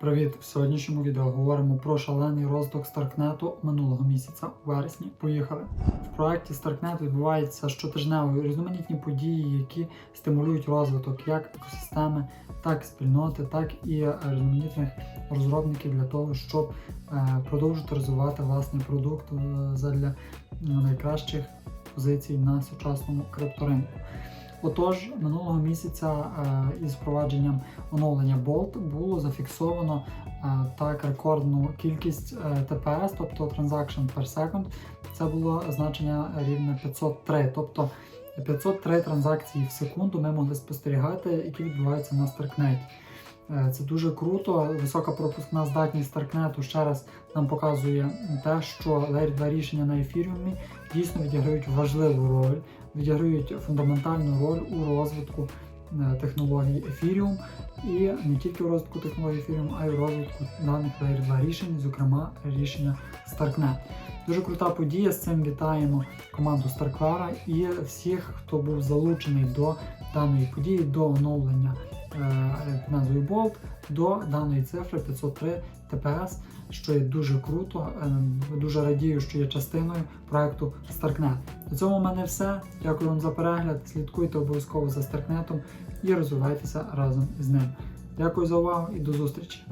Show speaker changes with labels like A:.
A: Привіт! В сьогоднішньому відео говоримо про шалений розвиток Старкнету минулого місяця у вересні. Поїхали! В проєкті Старкнет відбуваються щотижневі різноманітні події, які стимулюють розвиток як екосистеми, так і спільноти, так і е, різноманітних розробників для того, щоб е, продовжити розвивати власний продукт е, задля найкращих позицій на сучасному крипторинку. Отож, минулого місяця е, із впровадженням оновлення Bolt було зафіксовано е, так рекордну кількість ТПС, TPS, тобто Transaction per Second. Це було значення рівня 503, тобто 503 транзакції в секунду ми могли спостерігати, які відбуваються на Старкнеті. Е, Це дуже круто. Висока пропускна здатність Старкнету ще раз нам показує те, що Layer 2 рішення на ефіріумі дійсно відіграють важливу роль, відіграють фундаментальну роль у розвитку е, технологій Ethereum і не тільки у розвитку технологій Ethereum, а й у розвитку даних Layer 2 рішень, зокрема рішення StarkNet. Дуже крута подія. З цим вітаємо команду StarkVara і всіх, хто був залучений до даної події, до оновлення під назвою Bolt, до даної цифри 503 ТПС, що є дуже круто. Е, Дуже радію, що є частиною проекту StarkNet. На цьому в мене все. Дякую вам за перегляд. Слідкуйте обов'язково за StarkNet і розвивайтеся разом з ним. Дякую за увагу і до зустрічі!